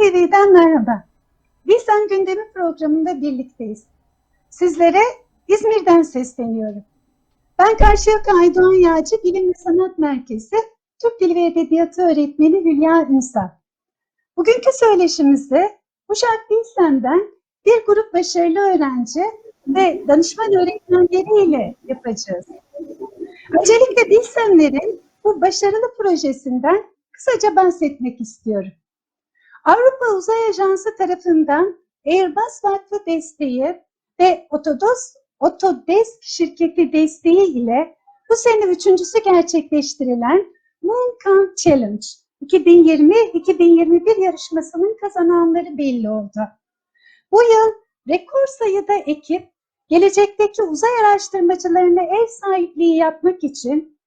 Bizim TV'den merhaba. Bilsen Gündemi programında birlikteyiz. Sizlere İzmir'den sesleniyorum. Ben Karşıyaka Aydoğan Yağcı Bilim ve Sanat Merkezi Türk Dili ve Edebiyatı öğretmeni Hülya Ünsal. Bugünkü söyleşimizde Uşak Bilsem'den bir grup başarılı öğrenci ve danışman öğretmenleriyle yapacağız. Öncelikle Bilsemlerin bu başarılı projesinden kısaca bahsetmek istiyorum. Avrupa Uzay Ajansı tarafından Airbus Vakfı desteği ve Otodos, Autodesk şirketi desteği ile bu sene üçüncüsü gerçekleştirilen Moon Challenge 2020-2021 yarışmasının kazananları belli oldu. Bu yıl rekor sayıda ekip gelecekteki uzay araştırmacılarına ev sahipliği yapmak için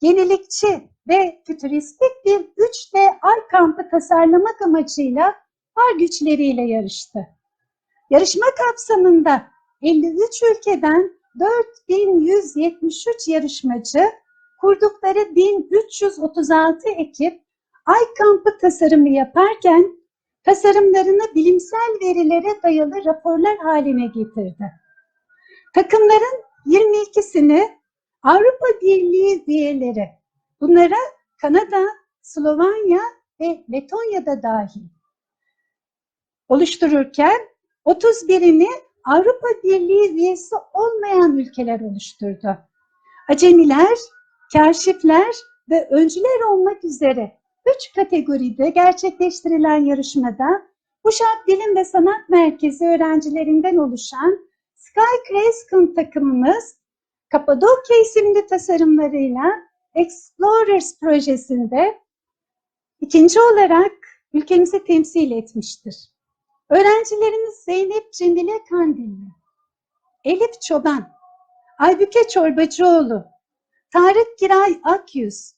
yenilikçi ve fütüristik bir 3D ay kampı tasarlamak amacıyla var güçleriyle yarıştı. Yarışma kapsamında 53 ülkeden 4173 yarışmacı, kurdukları 1336 ekip ay kampı tasarımı yaparken tasarımlarını bilimsel verilere dayalı raporlar haline getirdi. Takımların 22'sini Avrupa Birliği üyeleri, bunlara Kanada, Slovanya ve Letonya'da dahil oluştururken 31'ini Avrupa Birliği üyesi olmayan ülkeler oluşturdu. Acemiler, kaşifler ve öncüler olmak üzere üç kategoride gerçekleştirilen yarışmada Uşak Bilim ve Sanat Merkezi öğrencilerinden oluşan Sky Crescent takımımız Kapadokya isimli tasarımlarıyla Explorers projesinde ikinci olarak ülkemizi temsil etmiştir. Öğrencilerimiz Zeynep Cemile Kandilli, Elif Çoban, Aybüke Çorbacıoğlu, Tarık Giray Akyüz,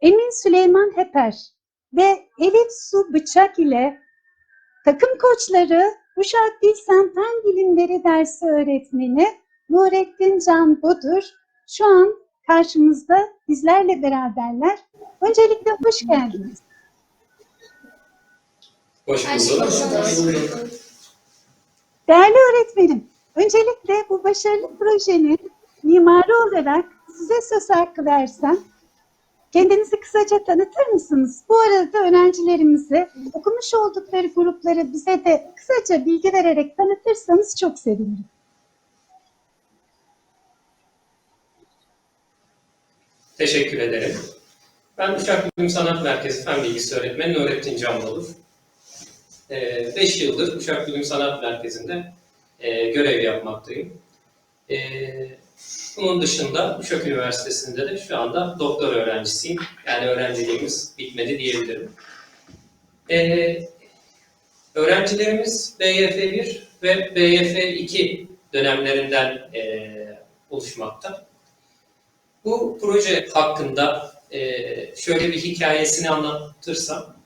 Emin Süleyman Heper ve Elif Su Bıçak ile takım koçları Uşak Dil Senten Bilimleri dersi öğretmeni Nurettin Can Bodur şu an karşımızda bizlerle beraberler. Öncelikle hoş geldiniz. Hoş bulduk. Değerli öğretmenim, öncelikle bu başarılı projenin mimarı olarak size söz hakkı versem, kendinizi kısaca tanıtır mısınız? Bu arada öğrencilerimize okumuş oldukları grupları bize de kısaca bilgi vererek tanıtırsanız çok sevinirim. Teşekkür ederim. Ben Uşak Bilim Sanat Merkezi Fen Bilgisi Öğretmeni Nurettin Can Bolur. 5 yıldır Uşak Bilim Sanat Merkezi'nde e, görev yapmaktayım. E, bunun dışında Uşak Üniversitesi'nde de şu anda doktor öğrencisiyim. Yani öğrenciliğimiz bitmedi diyebilirim. E, öğrencilerimiz BYF1 ve BYF2 dönemlerinden e, oluşmakta. Bu proje hakkında e, şöyle bir hikayesini anlatırsam,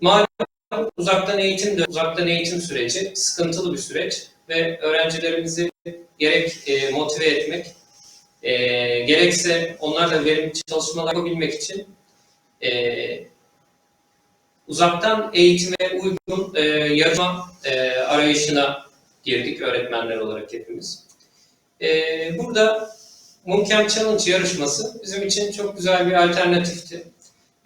malum uzaktan eğitim de uzaktan eğitim süreci sıkıntılı bir süreç ve öğrencilerimizi gerek e, motive etmek, e, gerekse onlarla verimli çalışmalar yapabilmek için e, uzaktan eğitime uygun e, yarışma e, arayışına girdik öğretmenler olarak hepimiz. E, burada Mumcamp Challenge yarışması bizim için çok güzel bir alternatifti.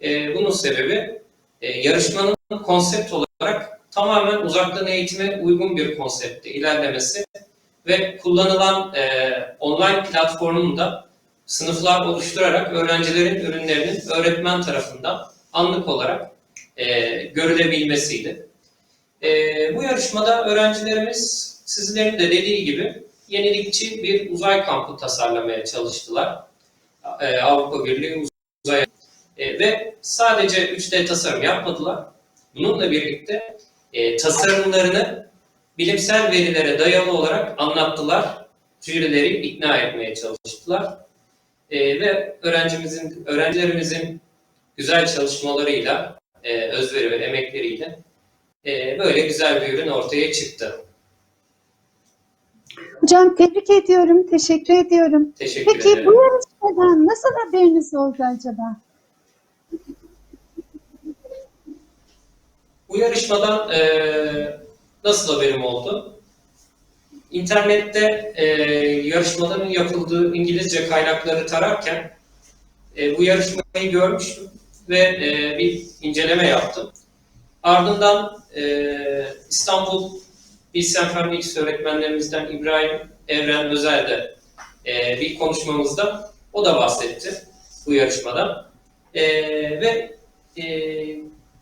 E, bunun sebebi e, yarışmanın konsept olarak tamamen uzaktan eğitime uygun bir konsepte ilerlemesi ve kullanılan e, online platformunda sınıflar oluşturarak öğrencilerin ürünlerinin öğretmen tarafından anlık olarak e, görülebilmesiydi. E, bu yarışmada öğrencilerimiz sizlerin de dediği gibi yenilikçi bir uzay kampı tasarlamaya çalıştılar. E, Avrupa Birliği uzay e, ve sadece 3D tasarım yapmadılar. Bununla birlikte e, tasarımlarını bilimsel verilere dayalı olarak anlattılar. Jürileri ikna etmeye çalıştılar. E, ve öğrencimizin, öğrencilerimizin güzel çalışmalarıyla, e, özveri ve emekleriyle e, böyle güzel bir ürün ortaya çıktı. Hocam tebrik ediyorum, teşekkür ediyorum. Teşekkür Peki ederim. bu yarışmadan nasıl haberiniz oldu acaba? Bu yarışmadan e, nasıl haberim oldu? İnternette e, yarışmaların yapıldığı İngilizce kaynakları tararken e, bu yarışmayı görmüştüm ve e, bir inceleme yaptım. Ardından e, İstanbul Bilsen Fen Bilgisi öğretmenlerimizden İbrahim Evren Özel de e, bir konuşmamızda o da bahsetti bu yarışmadan. E, ve e,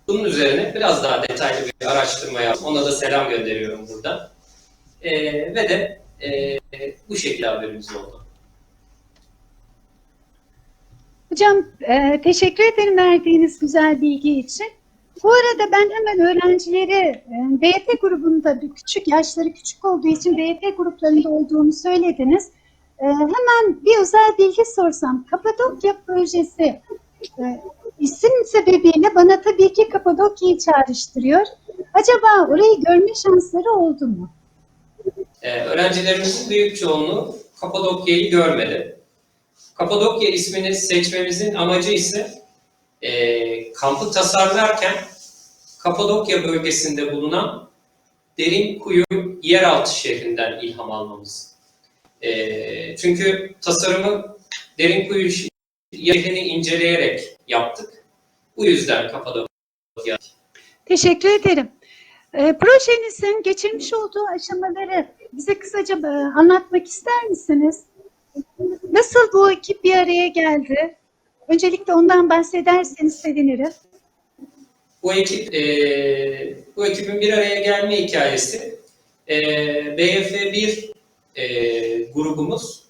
bunun üzerine biraz daha detaylı bir araştırma yaptım. Ona da selam gönderiyorum burada. E, ve de e, bu şekilde haberimiz oldu. Hocam e, teşekkür ederim verdiğiniz güzel bilgi için. Bu arada ben hemen öğrencilere e, BYT grubunda bir küçük yaşları küçük olduğu için BYT gruplarında olduğunu söylediniz. E, hemen bir özel bilgi sorsam. Kapadokya projesi e, isim sebebiyle bana tabii ki Kapadokya'yı çağrıştırıyor. Acaba orayı görme şansları oldu mu? Ee, öğrencilerimizin büyük çoğunluğu Kapadokya'yı görmedi. Kapadokya ismini seçmemizin amacı ise e, kampı tasarlarken Kapadokya bölgesinde bulunan Derinkuyu yeraltı şehrinden ilham almamız. E, çünkü tasarımı Derinkuyu şehrini inceleyerek yaptık. Bu yüzden Kapadokya. Teşekkür ederim. E, projenizin geçirmiş olduğu aşamaları bize kısaca e, anlatmak ister misiniz? Nasıl bu ekip bir araya geldi? Öncelikle ondan bahsederseniz sevinirim. Bu ekip, e, bu ekibin bir araya gelme hikayesi e, BF1 e, grubumuz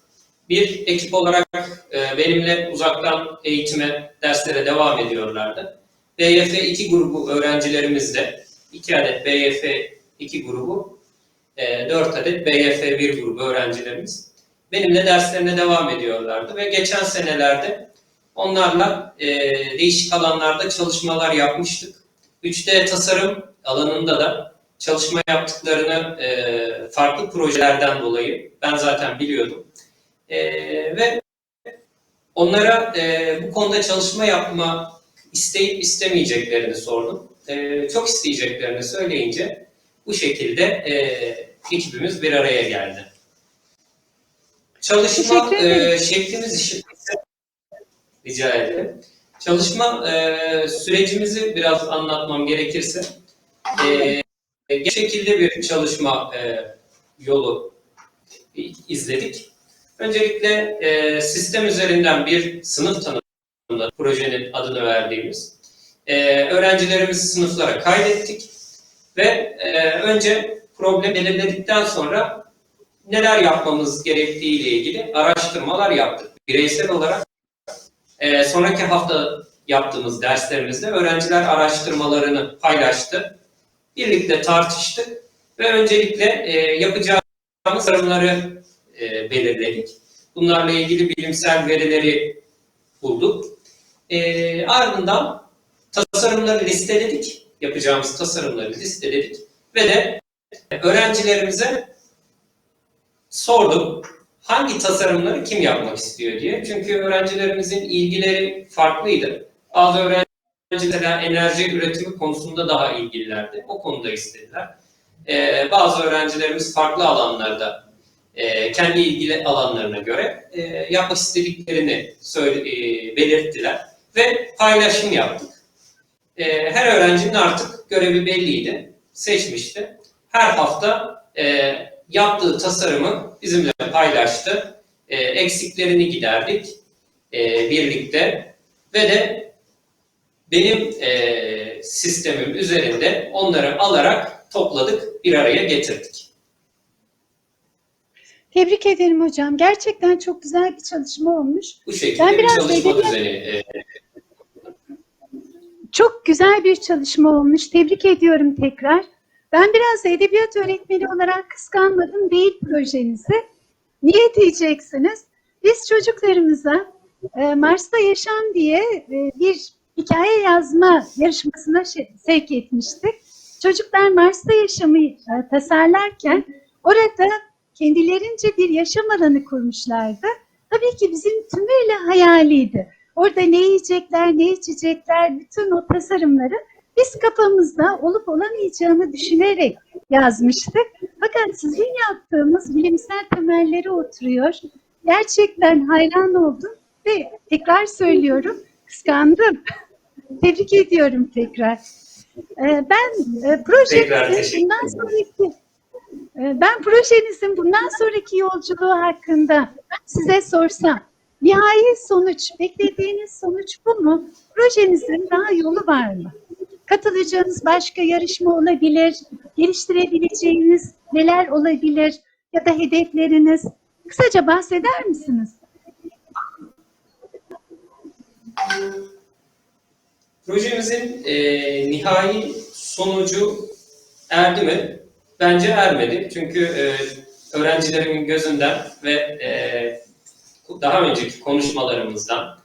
bir ekip olarak e, benimle uzaktan eğitime, derslere devam ediyorlardı. BF2 grubu öğrencilerimiz de 2 adet BF2 grubu, e, 4 adet BF1 grubu öğrencilerimiz benimle derslerine devam ediyorlardı ve geçen senelerde onlarla e, değişik alanlarda çalışmalar yapmıştık. 3D tasarım alanında da çalışma yaptıklarını e, farklı projelerden dolayı ben zaten biliyordum. E, ve onlara e, bu konuda çalışma yapma isteyip istemeyeceklerini sordum. E, çok isteyeceklerini söyleyince bu şekilde e, ekibimiz bir araya geldi. Çalışma e, şeklimiz ise rica ederim. Çalışma e, sürecimizi biraz anlatmam gerekirse e, bu şekilde bir çalışma e, yolu izledik. Öncelikle e, sistem üzerinden bir sınıf tanımladık, projenin adını verdiğimiz. E, öğrencilerimizi sınıflara kaydettik ve e, önce problem belirledikten sonra neler yapmamız gerektiği ile ilgili araştırmalar yaptık. Bireysel olarak e, sonraki hafta yaptığımız derslerimizde öğrenciler araştırmalarını paylaştı. Birlikte tartıştık ve öncelikle e, yapacağımız tasarımları e, belirledik. Bunlarla ilgili bilimsel verileri bulduk. E, ardından tasarımları listeledik. Yapacağımız tasarımları listeledik ve de öğrencilerimize sordum hangi tasarımları kim yapmak istiyor diye. Çünkü öğrencilerimizin ilgileri farklıydı. Bazı öğrenciler enerji üretimi konusunda daha ilgililerdi. O konuda istediler. Ee, bazı öğrencilerimiz farklı alanlarda e, kendi ilgili alanlarına göre e, yapmak istediklerini söyle, e, belirttiler ve paylaşım yaptık. E, her öğrencinin artık görevi belliydi, seçmişti. Her hafta e, yaptığı tasarımı bizimle paylaştı. E, eksiklerini giderdik e, birlikte ve de benim e, sistemim üzerinde onları alarak topladık, bir araya getirdik. Tebrik ederim hocam. Gerçekten çok güzel bir çalışma olmuş. Bu şekilde Ben bir biraz çalışma edebiyat- düzeni e, Çok güzel bir çalışma olmuş. Tebrik ediyorum tekrar. Ben biraz edebiyat öğretmeni olarak kıskanmadım değil projenizi. Niye diyeceksiniz? Biz çocuklarımıza e, Mars'ta Yaşam diye e, bir hikaye yazma yarışmasına sevk etmiştik. Çocuklar Mars'ta yaşamı e, tasarlarken orada kendilerince bir yaşam alanı kurmuşlardı. Tabii ki bizim tümüyle hayaliydi. Orada ne yiyecekler, ne içecekler, bütün o tasarımları Biz kafamızda olup olamayacağını düşünerek yazmıştık. Fakat sizin yaptığınız bilimsel temelleri oturuyor. Gerçekten hayran oldum ve tekrar söylüyorum kıskandım. Tebrik ediyorum tekrar. Ee, Ben e, projenizin bundan sonraki e, ben projenizin bundan sonraki yolculuğu hakkında size sorsam, nihai sonuç, beklediğiniz sonuç bu mu? Projenizin daha yolu var mı? Katılacağınız başka yarışma olabilir, geliştirebileceğiniz neler olabilir ya da hedefleriniz? Kısaca bahseder misiniz? Projemizin e, nihai sonucu erdi mi? Bence ermedi. Çünkü e, öğrencilerimin gözünden ve e, daha önceki konuşmalarımızdan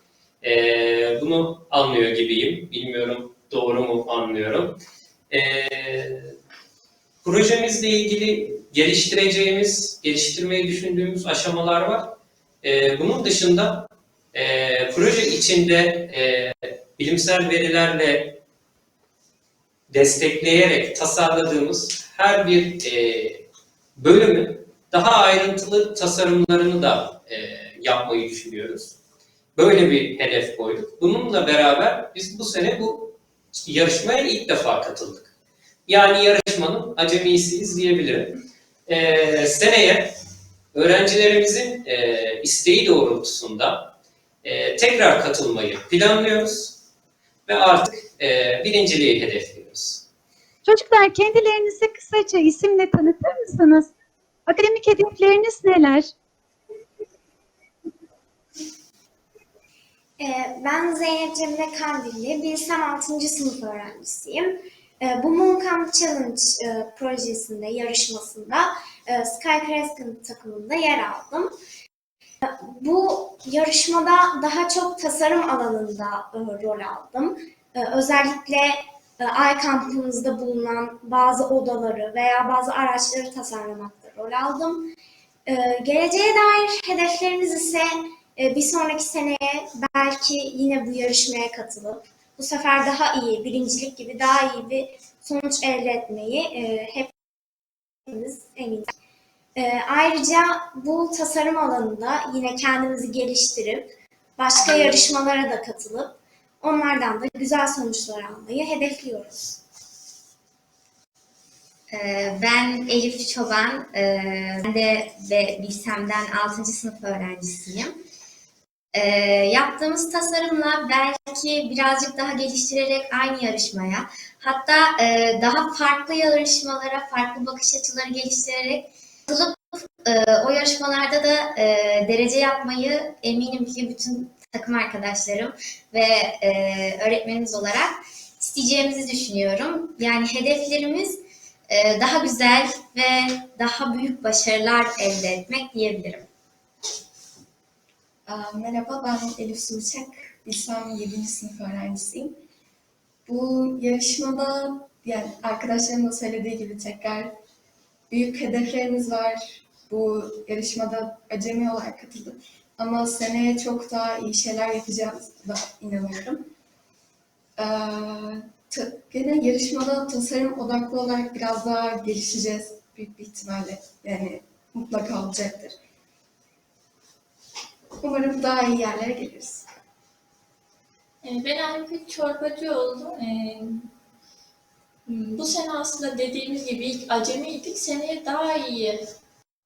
e, bunu anlıyor gibiyim. Bilmiyorum doğru mu anlıyorum. E, projemizle ilgili geliştireceğimiz, geliştirmeyi düşündüğümüz aşamalar var. E, bunun dışında e, proje içinde e, bilimsel verilerle destekleyerek tasarladığımız her bir e, bölümün daha ayrıntılı tasarımlarını da e, yapmayı düşünüyoruz. Böyle bir hedef koyduk. Bununla beraber biz bu sene bu yarışmaya ilk defa katıldık. Yani yarışmanın acemisiyiz diyebilirim. E, seneye öğrencilerimizin e, isteği doğrultusunda e, tekrar katılmayı planlıyoruz ve artık e, birinciliği hedefliyoruz. Çocuklar kendilerinizi kısaca isimle tanıtır mısınız? Akademik hedefleriniz neler? Ben Zeynep Cemile Kandilli, Bilsem 6. sınıf öğrencisiyim. Ee, Bu Mooncamp Challenge e, projesinde, yarışmasında e, Sky Crescent takımında yer aldım. Ee, Bu yarışmada daha çok tasarım alanında e, rol aldım. Ee, Özellikle Ay kampımızda bulunan bazı odaları veya bazı araçları tasarlamakta rol aldım. Ee, Geleceğe dair hedeflerimiz ise bir sonraki seneye belki yine bu yarışmaya katılıp bu sefer daha iyi, birincilik gibi daha iyi bir sonuç elde etmeyi e, hepimiz eminiz. E, ayrıca bu tasarım alanında yine kendimizi geliştirip başka yarışmalara da katılıp onlardan da güzel sonuçlar almayı hedefliyoruz. Ee, Ben Elif Çoban, ee, ben de Bilsem'den 6. sınıf öğrencisiyim. Ee, Yaptığımız tasarımla belki birazcık daha geliştirerek aynı yarışmaya, hatta ee, daha farklı yarışmalara, farklı bakış açıları geliştirerek katılıp ee, o yarışmalarda da ee, derece yapmayı eminim ki bütün takım arkadaşlarım ve ee, öğretmenimiz olarak isteyeceğimizi düşünüyorum. Yani hedeflerimiz ee, daha güzel ve daha büyük başarılar elde etmek diyebilirim. Merhaba, ben Elif Suçak. Bilsem 7. sınıf öğrencisiyim. Bu yarışmada, yani arkadaşlarımın da söylediği gibi tekrar büyük hedeflerimiz var. Bu yarışmada acemi olarak katıldım. Ama seneye çok daha iyi şeyler yapacağız da inanıyorum. Ee, gene yarışmada tasarım odaklı olarak biraz daha gelişeceğiz büyük bir ihtimalle. Yani mutlaka olacaktır. Umarım daha iyi yerlere geliriz. Ee, Ben Aykut Çorbacıoğlu. Ee, hmm, Bu sene aslında dediğimiz gibi ilk acemiydik. Seneye daha iyi,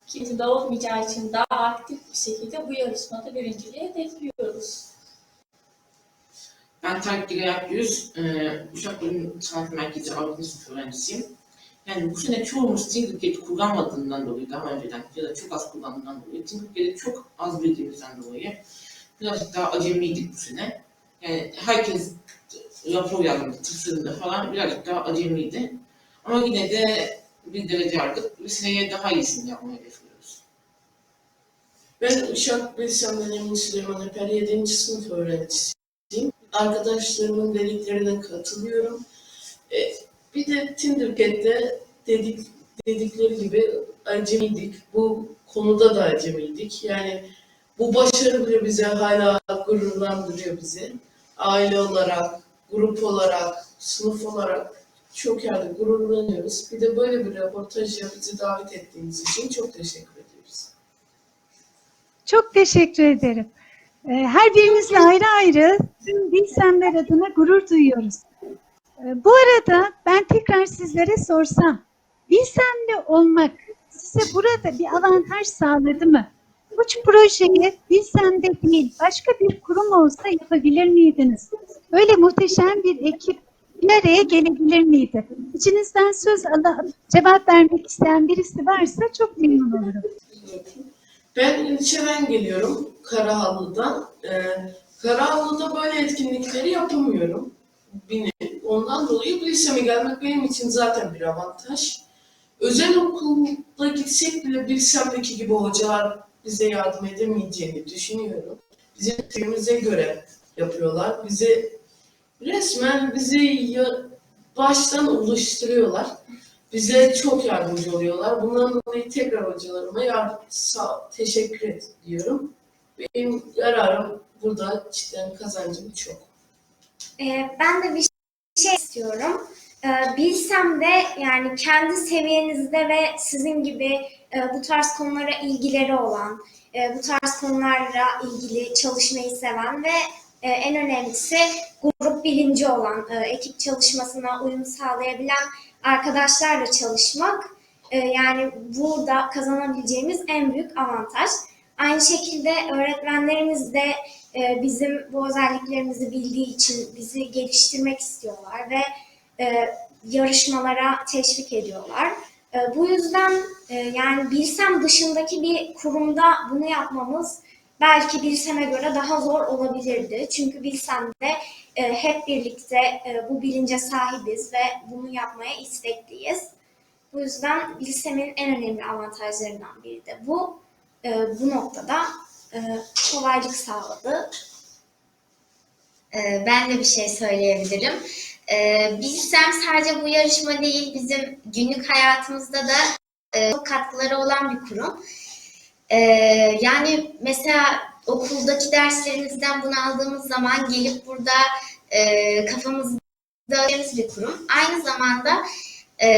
kimse de olmayacağı için daha aktif bir şekilde bu yarışmada birinciliği hedefliyoruz. Ben Tayyip Gireyap Yüz, e, Uşak Bölüm Sanat Merkezi Avrupa Sınıf öğrencisiyim. Yani bu sene çoğumuz Tinkercad kullanmadığından dolayı daha önceden ya da çok az kullandığından dolayı Tinkercad'i çok az bildiğimizden dolayı birazcık daha acemiydik bu sene. Yani herkes rapor yazdı, tasarımda falan birazcık daha acemiydi. Ama yine de bir derece aldık ve seneye daha iyisini yapmayı hedefliyoruz. Ben Uşak Bilsem'den Emin Süleyman Eper 7. sınıf öğrencisiyim. Arkadaşlarımın dediklerine katılıyorum. E, bir de Tindercat'te dedik, dedikleri gibi acemiydik. Bu konuda da acemiydik. Yani bu başarı bile bize hala gururlandırıyor bizi. Aile olarak, grup olarak, sınıf olarak çok yerde gururlanıyoruz. Bir de böyle bir röportajı bizi davet ettiğiniz için çok teşekkür ediyoruz. Çok teşekkür ederim. Ee, Her birinizle ayrı ayrı tüm bilsemler adına gurur duyuyoruz. Ee, Bu arada ben tekrar sizlere sorsam, bilsemli olmak size burada bir avantaj sağladı mı? Bu projeyi bilsemde değil, başka bir kurum olsa yapabilir miydiniz? Böyle muhteşem bir ekip bir araya gelebilir miydi? İçinizden söz alıp cevap vermek isteyen birisi varsa çok memnun olurum. Ben ilçeden geliyorum, Karahanlı'dan. Ee, Karahanlı'da böyle etkinlikleri yapamıyorum. Bini. Ondan dolayı bu liseme gelmek benim için zaten bir avantaj. Özel okulda gitsek bile bilsemdeki gibi hocalar bize yardım edemeyeceğini düşünüyorum. Bizim fikrimize göre yapıyorlar. Bizi resmen bizi baştan oluşturuyorlar. Bize çok yardımcı oluyorlar. Bundan dolayı tekrar hocalarıma yardım, sağ, teşekkür ediyorum. Benim yararım burada cidden kazancım çok. Ee, ben de bir istiyorum. Ee, bilsem de yani kendi seviyenizde ve sizin gibi e, bu tarz konulara ilgileri olan, e, bu tarz konularla ilgili çalışmayı seven ve e, en önemlisi grup bilinci olan, ekip çalışmasına uyum sağlayabilen arkadaşlarla çalışmak yani burada kazanabileceğimiz en büyük avantaj. Aynı şekilde öğretmenlerimiz de e, bizim bu özelliklerimizi bildiği için bizi geliştirmek istiyorlar ve e, yarışmalara teşvik ediyorlar. E, bu yüzden e, yani Bilsem dışındaki bir kurumda bunu yapmamız belki Bilsem'e göre daha zor olabilirdi. Çünkü Bilsem'de hep birlikte bu bilince sahibiz ve bunu yapmaya istekliyiz. Bu yüzden Bilsem'in en önemli avantajlarından biri de bu. E, bu noktada e, kolaylık sağladı. Ee, Ben de bir şey söyleyebilirim. Ee, Bilsem sadece bu yarışma değil, bizim günlük hayatımızda da e, katkıları olan bir kurum. Yani mesela okuldaki derslerimizden bunu aldığımız zaman gelip burada e, kafamızda bir kurum. Aynı zamanda e,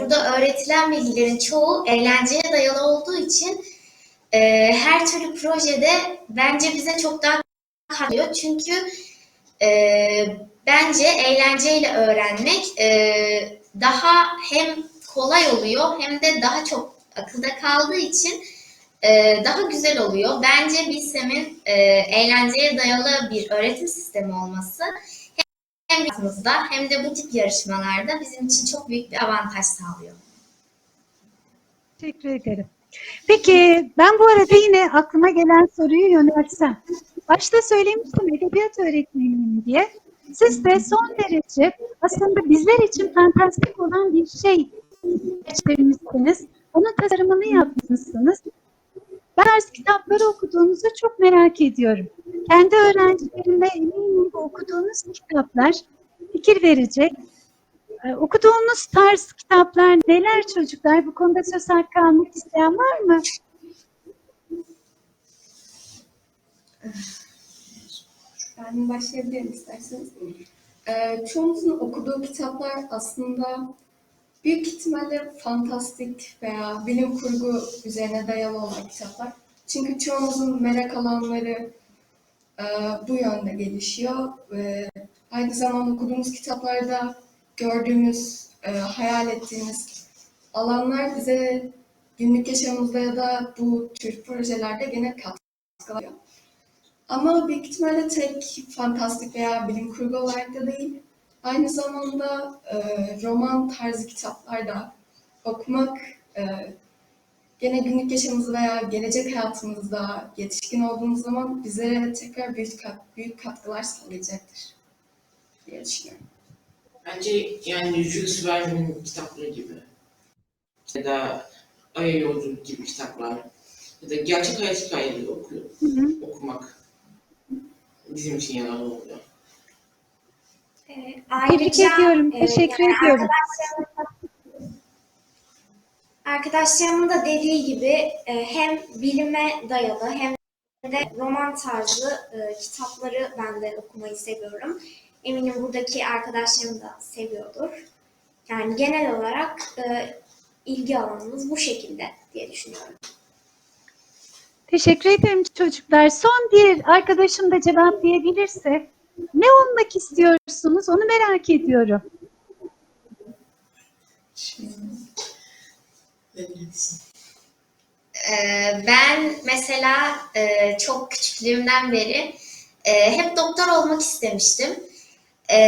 burada öğretilen bilgilerin çoğu eğlenceye dayalı olduğu için e, her türlü projede bence bize çok daha katlıyor. Çünkü e, bence eğlenceyle öğrenmek e, daha hem kolay oluyor hem de daha çok akılda kaldığı için e, daha güzel oluyor. Bence Bilsem'in e, eğlenceye dayalı bir öğretim sistemi olması hem hayatımızda hem de bu tip yarışmalarda bizim için çok büyük bir avantaj sağlıyor. Teşekkür ederim. Peki ben bu arada yine aklıma gelen soruyu yöneltsem. Başta söylemiştim edebiyat öğretmeniyim diye. Siz de son derece aslında bizler için fantastik olan bir şey geçirmişsiniz. Onun tasarımını yapmışsınız. Ben tarz kitapları okuduğunuzu çok merak ediyorum. Kendi öğrencilerime eminim okuduğunuz kitaplar fikir verecek. Ee, Okuduğunuz tarz kitaplar neler çocuklar? Bu konuda söz hakkı almak isteyen var mı? Ben başlayabilirim isterseniz. Ee, çoğumuzun okuduğu kitaplar aslında büyük ihtimalle fantastik veya bilim kurgu üzerine dayalı olan kitaplar. Çünkü çoğumuzun merak alanları e, bu yönde gelişiyor ve aynı zamanda okuduğumuz kitaplarda gördüğümüz, e, hayal ettiğimiz alanlar bize günlük yaşamımızda ya da bu tür projelerde gene katkı sağlıyor. Ama büyük ihtimalle tek fantastik veya bilim kurgu olarak da değil, aynı zamanda e, roman tarzı kitaplar da okumak e, gene günlük yaşamımızda veya gelecek hayatımızda yetişkin olduğumuz zaman bize tekrar büyük, büyük katkılar sağlayacaktır diye düşünüyorum. Bence yani Jules Verne'in kitapları gibi ya da Ay'a Yolculuk gibi kitaplar ya da gerçek hayat hikayeleri okuyor, Hı hı. okumak bizim için yararlı oluyor. Ee, Tebrik ediyorum. e, Teşekkür yani ediyorum. Arkadaşlarımın da dediği gibi e, hem bilime dayalı hem de roman tarzı e, kitapları ben de okumayı seviyorum. Eminim buradaki arkadaşlarım da seviyordur. Yani genel olarak e, ilgi alanımız bu şekilde diye düşünüyorum. Teşekkür ederim çocuklar. Son bir arkadaşım da cevaplayabilirse. Ne olmak istiyorsunuz? Onu merak ediyorum. Ee, ben mesela e, çok küçüklüğümden beri e, hep doktor olmak istemiştim. Ee,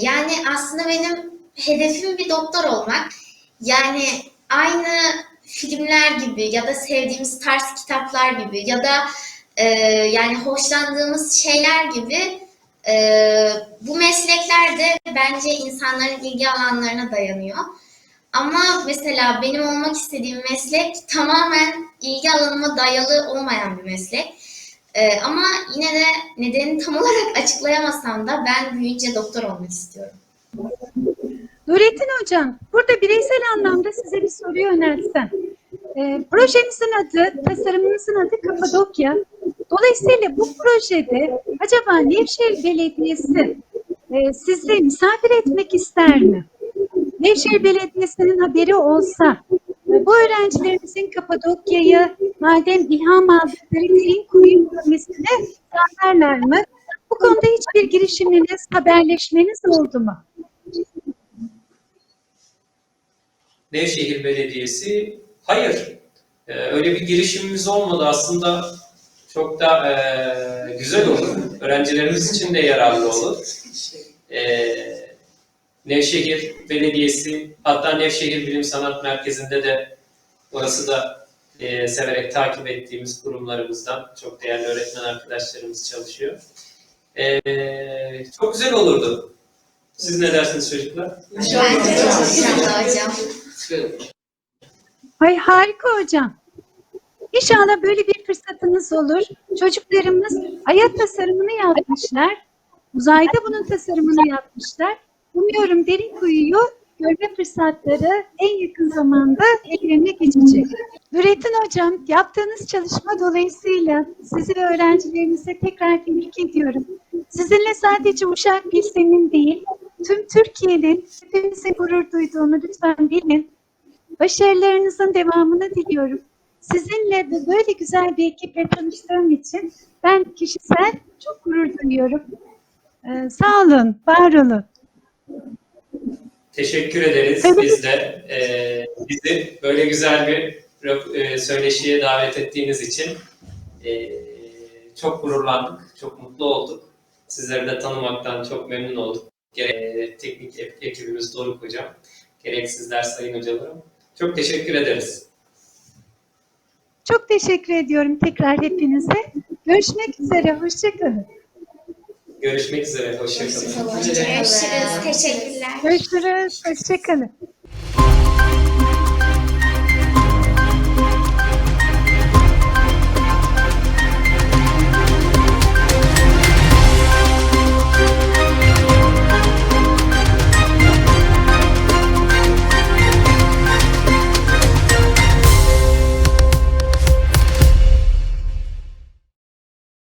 yani aslında benim hedefim bir doktor olmak. Yani aynı filmler gibi ya da sevdiğimiz tarz kitaplar gibi ya da e, yani hoşlandığımız şeyler gibi e, bu meslekler de bence insanların ilgi alanlarına dayanıyor. Ama mesela benim olmak istediğim meslek tamamen ilgi alanıma dayalı olmayan bir meslek. Ee, ama yine de nedenini tam olarak açıklayamasam da ben büyüyünce doktor olmak istiyorum. Nurettin Hocam, burada bireysel anlamda size bir soru yöneltsem. Ee, projenizin adı, tasarımınızın adı Kapadokya. Dolayısıyla bu projede acaba Nevşehir Belediyesi e, sizi misafir etmek ister mi? Nevşehir Belediyesi'nin haberi olsa, e, bu öğrencilerimizin Kapadokya'yı madem ilham aldıkları derin kuyu görmesine sağlarlar mı? Bu konuda hiçbir girişiminiz, haberleşmeniz oldu mu? Nevşehir Belediyesi hayır. Ee, öyle bir girişimimiz olmadı. Aslında çok da e, güzel olur. Öğrencilerimiz için de yararlı olur. Ee, Nevşehir Belediyesi, hatta Nevşehir Bilim Sanat Merkezi'nde de orası da e, severek takip ettiğimiz kurumlarımızdan çok değerli öğretmen arkadaşlarımız çalışıyor. Ee, çok güzel olurdu. Siz ne dersiniz çocuklar? Bence çok güzel hocam. Ay harika hocam. İnşallah böyle bir fırsatınız olur. Çocuklarımız hayat tasarımını yapmışlar. Uzayda bunun tasarımını yapmışlar. Umuyorum derin kuyuyu görme fırsatları en yakın zamanda ellerine geçecek. Nurettin Hocam, yaptığınız çalışma dolayısıyla sizi ve öğrencilerinize tekrar tebrik ediyorum. Sizinle sadece Uşak Bilsem'in değil, tüm Türkiye'nin hepimizin gurur duyduğunu lütfen bilin. Başarılarınızın devamını diliyorum. Sizinle de böyle güzel bir ekiple tanıştığım için ben kişisel çok gurur duyuyorum. Ee, sağ olun, var olun. Teşekkür ederiz biz de. Ee, bizi böyle güzel bir e, söyleşiye davet ettiğiniz için e, çok gururlandık, çok mutlu olduk. Sizleri de tanımaktan çok memnun olduk. Gerek e, teknik ek- ekibimiz Doruk Hocam, gerek sizler sayın hocalarım. Çok teşekkür ederiz. Çok teşekkür ediyorum tekrar hepinize. Görüşmek üzere, hoşçakalın. Görüşmek üzere, hoşçakalın. Görüşürüz. Teşekkürler. Görüşürüz, hoşçakalın.